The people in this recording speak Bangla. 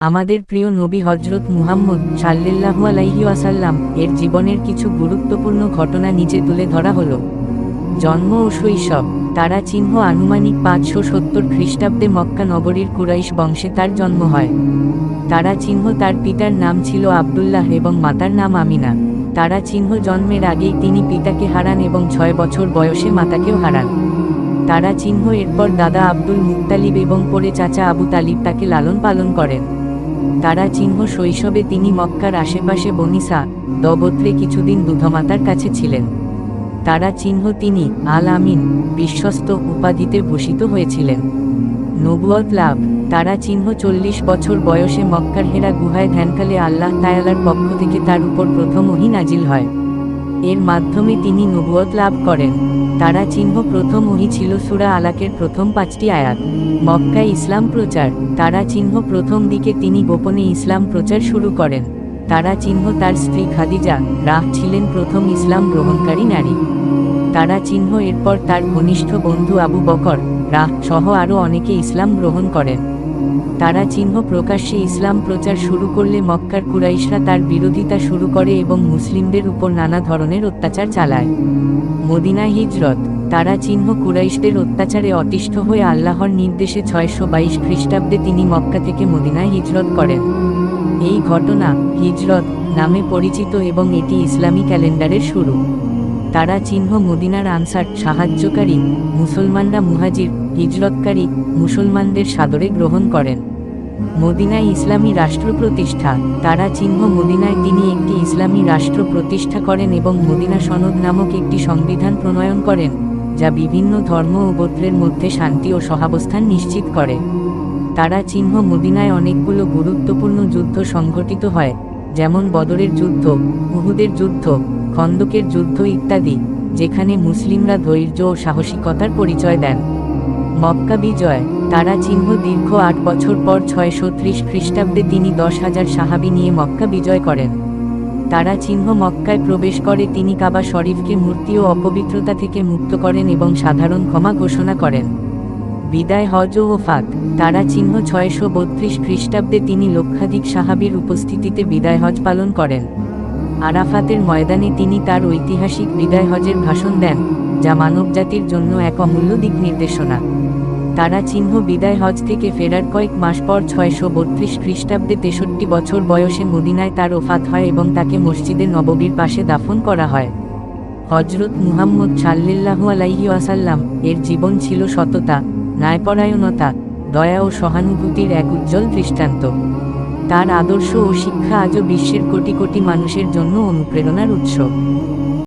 আমাদের প্রিয় নবী হজরত মুহাম্মদ সাল্লিল্লাহু আলাইহি ওয়াসাল্লাম এর জীবনের কিছু গুরুত্বপূর্ণ ঘটনা নিচে তুলে ধরা হলো। জন্ম ও শৈশব, তারা চিহ্ন আনুমানিক পাঁচশো সত্তর খ্রিস্টাব্দে মক্কা নগরীর কুরাইশ বংশে তার জন্ম হয়। তারা চিহ্ন তার পিতার নাম ছিল আবদুল্লাহ এবং মাতার নাম আমিনা। তারা চিহ্ন জন্মের আগেই তিনি পিতাকে হারান এবং ছয় বছর বয়সে মাতাকেও হারান। তারা চিহ্ন এরপর দাদা আব্দুল মুক্তালিব এবং পরে চাচা আবু তালিব তাকে লালন পালন করেন। তারা চিহ্ন শৈশবে তিনি মক্কার আশেপাশে বনিসা, দবত্রে কিছুদিন দুধমাতার কাছে ছিলেন। তারা চিহ্ন তিনি আল আমিন, বিশ্বস্ত উপাধিতে ভূষিত হয়েছিলেন। নবুয়ত লাভ, তারা চিহ্ন চল্লিশ বছর বয়সে মক্কার হেরা গুহায় ধ্যানকালে আল্লাহ তায়ালার পক্ষ থেকে তার উপর প্রথম ওহি নাজিল হয়। এর মাধ্যমে তিনি নবুয়ত লাভ করেন। তারা চিহ্ন প্রথম ওহি ছিল সুরা আলাকের প্রথম পাঁচটি আয়াত। মক্কায় ইসলাম প্রচার। তারা চিহ্ন প্রথম দিকে তিনি গোপনে ইসলাম প্রচার শুরু করেন। তারা চিহ্ন তার স্ত্রী খাদিজা রাহ ছিলেন প্রথম ইসলাম গ্রহণকারী নারী। তারা চিহ্ন এরপর তার ঘনিষ্ঠ বন্ধু আবু বকর রাহ সহ আরও অনেকে ইসলাম গ্রহণ করেন। তারা চিহ্ন প্রকাশ্যে ইসলাম প্রচার শুরু করলে মক্কার কুরাইশরা তার বিরোধিতা শুরু করে এবং মুসলিমদের উপর নানা ধরনের অত্যাচার চালায়। মদিনা হিজরত, তারা চিহ্ন কুরাইশদের অত্যাচারে অতিষ্ঠ হয়ে আল্লাহর নির্দেশে ছয়শো বাইশ খ্রিস্টাব্দে তিনি মক্কা থেকে মদিনায় হিজরত করেন। এই ঘটনা হিজরত নামে পরিচিত এবং এটি ইসলামী ক্যালেন্ডারের শুরু। তারা চিহ্ন মদিনার আনসার, সাহায্যকারী, মুসলমানরা মুহাজির, হিজরতকারী, মুসলমানদের সাদরে গ্রহণ করেন। মদিনায় ইসলামী রাষ্ট্র প্রতিষ্ঠা। তারা চিহ্ন মদিনায় তিনি একটি ইসলামী রাষ্ট্র প্রতিষ্ঠা করেন এবং মদিনা সনদ নামক একটি সংবিধান প্রণয়ন করেন, যা বিভিন্ন ধর্ম ও গোত্রের মধ্যে শান্তি ও সহাবস্থান নিশ্চিত করে। তারা চিহ্ন মদিনায় অনেকগুলো গুরুত্বপূর্ণ যুদ্ধ সংঘটিত হয়। যেমন বদরের যুদ্ধ, উহুদের যুদ্ধ, খন্দকের যুদ্ধ ইত্যাদি, যেখানে মুসলিমরা ধৈর্য ও সাহসিকতার পরিচয় দেন। মক্কা বিজয়, তারা চিহ্ন দীর্ঘ আট বছর পর ছয়শো ত্রিশ খ্রিস্টাব্দে তিনি দশ হাজার সাহাবি নিয়ে মক্কা বিজয় করেন। তারা চিহ্ন মক্কায় প্রবেশ করে তিনি কাবা শরীফকে মূর্তি ও অপবিত্রতা থেকে মুক্ত করেন এবং সাধারণ ক্ষমা ঘোষণা করেন। বিদায় হজ ও ফাত তারা চিহ্ন ছয়শো বত্রিশ খ্রিস্টাব্দে তিনি লক্ষাধিক সাহাবির উপস্থিতিতে বিদায় হজ পালন করেন। আরাফাতের ময়দানে তিনি তার ঐতিহাসিক বিদায় হজের ভাষণ দেন, যা মানবজাতির জন্য এক অমূল্য দিক নির্দেশনা। তারা চিহ্ন বিদায় হজ থেকে ফেরার কয়েক মাস পর ছয়শো বত্রিশ খ্রিস্টাব্দে তেষট্টি বছর বয়সে মদিনায় তার ওফাত হয় এবং তাকে মসজিদে নববীর পাশে দাফন করা হয়। হজরত মুহাম্মদ সাল্লিল্লাহু আলাইহি ওয়াসাল্লাম, এর জীবন ছিল সততা। ন্যায়পরায়ণতা, দয়া ও সহানুভূতির এক উজ্জ্বল দৃষ্টান্ত। তার আদর্শ ও শিক্ষা আজও বিশ্বের কোটি কোটি মানুষের জন্য অনুপ্রেরণার উৎস।